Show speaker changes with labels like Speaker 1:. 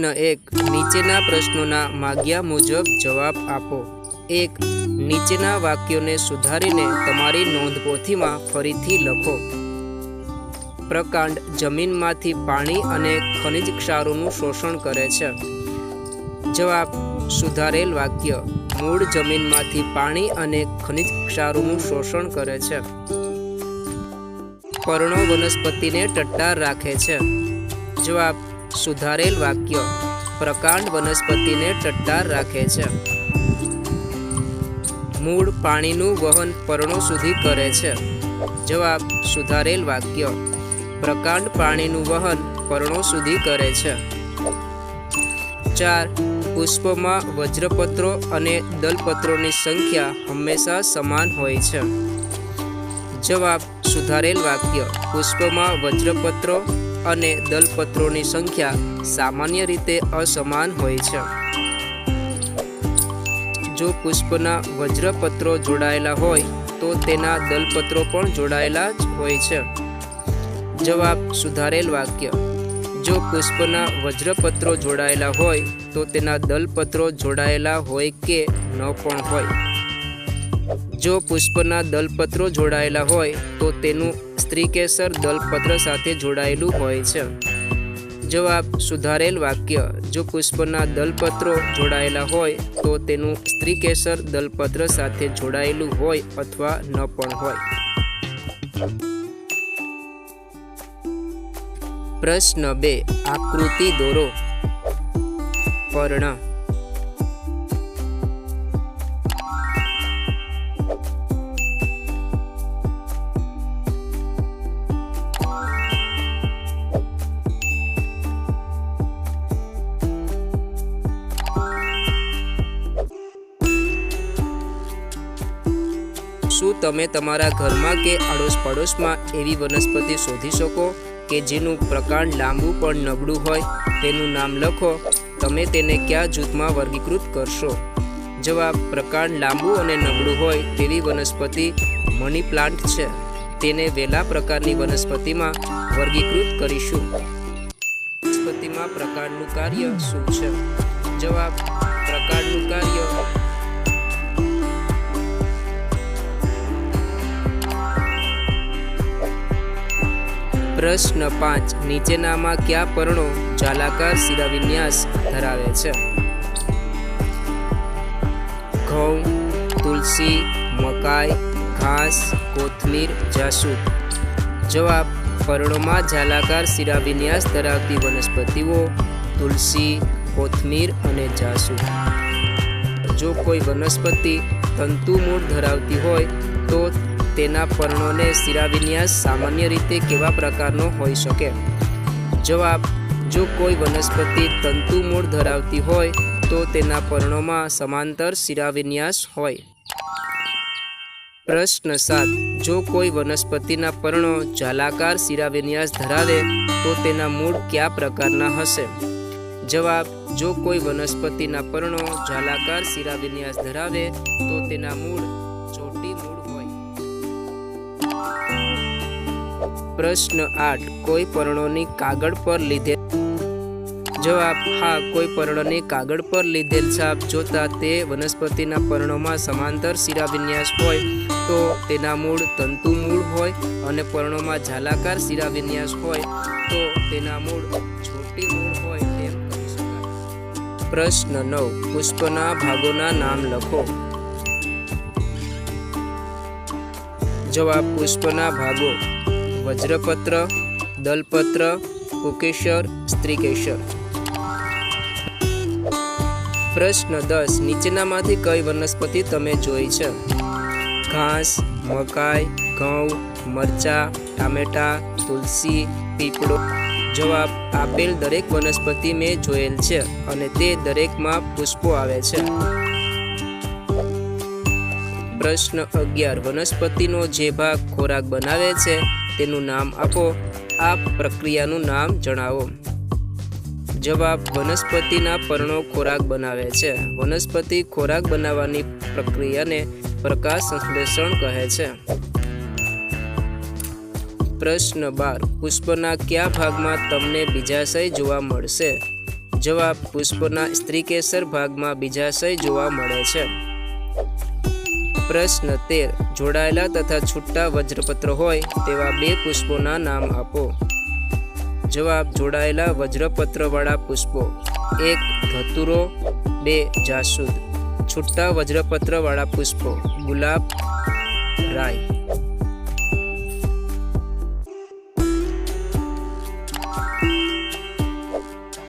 Speaker 1: પ્રશ્ન એક, નીચેના પ્રશ્નોના માગ્યા મુજબ જવાબ આપો. એક, નીચેના વાક્યોને સુધારીને તમારી નોંધપોથીમાં ફરીથી લખો. પ્રકાંડ જમીનમાંથી પાણી અને ખનિજ ક્ષારોનું શોષણ કરે છે. જવાબ, સુધારેલ વાક્ય. મૂળ જમીનમાંથી પાણી અને ખનિજ ક્ષારોનું શોષણ કરે છે. પર્ણો વનસ્પતિને ટટ્ટાર રાખે છે. જવાબ સુધારેલ વાક્ય. પ્રકાંડ વનસ્પતિને ટટ્ટાર રાખે છે. મૂળ પાણીનું વહન પર્ણો સુધી કરે છે. જવાબ, સુધારેલ વાક્ય. પ્રકાંડ પાણીનું વહન પર્ણો સુધી કરે છે. ચાર, પુષ્પમાં વજ્રપત્રો અને દલપત્રોની સંખ્યા હંમેશા સમાન હોય છે. જવાબ, સુધારેલ વાક્ય. પુષ્પમાં વજ્રપત્રો અને દલપત્રોની સંખ્યા સામાન્ય રીતે અસમાન હોય છે. જો પુષ્પના વજ્રપત્રો જોડાયેલા હોય, તો તેના દલપત્રો પણ જોડાયેલા જ હોય છે. જવાબ સુધારેલ વાક્ય. જો પુષ્પના વજ્રપત્રો જોડાયેલા હોય, તો તેના દલપત્રો જોડાયેલા હોય કે ન પણ હોય. જો પુષ્પના દલપત્રો જોડાયેલા હોય, તો તેનું સ્ત્રીકેસર દલપત્ર સાથે જોડાયેલું હોય છે? જવાબ, સુધારેલ વાક્ય. જો પુષ્પના દલપત્રો જોડાયેલા હોય, તો તેનું સ્ત્રીકેસર દલપત્ર સાથે જોડાયેલું હોય અથવા ન પણ હોય. પ્રશ્ન બે, આકૃતિ દોરો. પર્ણ. તમે તમારા ઘરમાં કે આડોશ પડોશમાં એવી વનસ્પતિ શોધી શકો કે જેનું પ્રકાંડ લાંબુ પણ નબળું હોય, તેનું નામ લખો, તમે તેને કયા જૂથમાં વર્ગીકૃત કરશો? જવાબ, પ્રકાંડ લાંબુ અને નબળું હોય તેવી વનસ્પતિ મની પ્લાન્ટ છે. તેને વેલા પ્રકારની વનસ્પતિમાં વર્ગીકૃત કરીશું. વનસ્પતિમાં પ્રકાંડનું કાર્ય શું છે? જવાબ, પ્રકાંડનું કાર્ય પ્રશ્ન પાંચ. નીચેનામાં કયા પર્ણો જાલાકાર શિરાવિન્યાસ ધરાવે છે? ઘઉં, તુલસી, મકાઈ, ઘાસ, કોથમીર, જાસૂદ. જવાબ, પર્ણોમાં જાલાકાર શિરાવિન્યાસ ધરાવતી વનસ્પતિઓ તુલસી, કોથમીર અને જાસૂદ. જો કોઈ વનસ્પતિ તંતુ મૂળ ધરાવતી હોય તો તેના પર્ણોને શિરાવિન્યાસ સામાન્ય રીતે કેવા પ્રકારનો હોઈ શકે? જવાબ, જો કોઈ વનસ્પતિ તંતુ મૂળ ધરાવતી હોય, તો તેના પર્ણોમાં સમાંતર શિરાવિન્યાસ હોય. પ્રશ્ન સાત, જો કોઈ વનસ્પતિના પર્ણો જાલાકાર શિરાવિન્યાસ ધરાવે, તો તેના મૂળ કયા પ્રકારના હશે? જવાબ, જો કોઈ વનસ્પતિના પર્ણો જાલાકાર શિરાવિન્યાસ ધરાવે, તો તેના મૂળ પ્રશ્ન આઠ. કોઈ પર્ણોની કાગળ પર લીધે જવાબ, હા, કોઈ પર્ણોની કાગળ પર લીધેલ છાપ. જોતા તે વનસ્પતિના પર્ણોમાં સમાંતર શિરાવિન્યાસ હોય તો તેના મૂળ તંતુ મૂળ હોય અને પર્ણોમાં જાલાકાર શિરાવિન્યાસ હોય તો તેના મૂળ છોટી મૂળ હોય તેમ કહી શકાય. પ્રશ્ન નવ. પુષ્પના ભાગોના નામ લખો. જવાબ પુષ્પના ભાગો. વજ્રપત્ર, દલપત્ર કુકેશ્વર સ્ત્રીકેશર. પ્રશ્ન દસ. નીચેનામાંથી કઈ વનસ્પતિ તમે જોઈ છે? ઘાસ, મકાઈ, ઘઉં, મરચા, ટામેટા, તુલસી, પીપળો. જવાબ, આપેલ દરેક વનસ્પતિ મેં જોયેલ છે અને તે દરેકમાં પુષ્પો આવે છે. પ્રશ્ન અગિયાર. વનસ્પતિનો જે ભાગ ખોરાક બનાવે છે, તેનું નામ આપો. આ પ્રક્રિયાનું નામ જણાવો. જવાબ, વનસ્પતિના પર્ણો ખોરાક બનાવે છે. વનસ્પતિ ખોરાક બનાવવાની પ્રક્રિયાને પ્રકાશ સંશ્લેષણ કહે છે. પ્રશ્ન બાર, પુષ્પના કયા ભાગમાં તમને બીજાશય જોવા મળશે? જવાબ, પુષ્પના સ્ત્રીકેસર ભાગમાં બીજાશય જોવા મળે છે. પ્રશ્ન તેર જોડાયેલા તથા છૂટા વજ્રપત્ર હોય તેવા બે પુષ્પોના નામ આપો. જવાબ, જોડાયેલા વજ્રપત્રવાળા પુષ્પો. એક, ધતુરો. બે, જાસૂદ. છૂટા વજ્રપત્રવાળા પુષ્પો. ગુલાબ રાય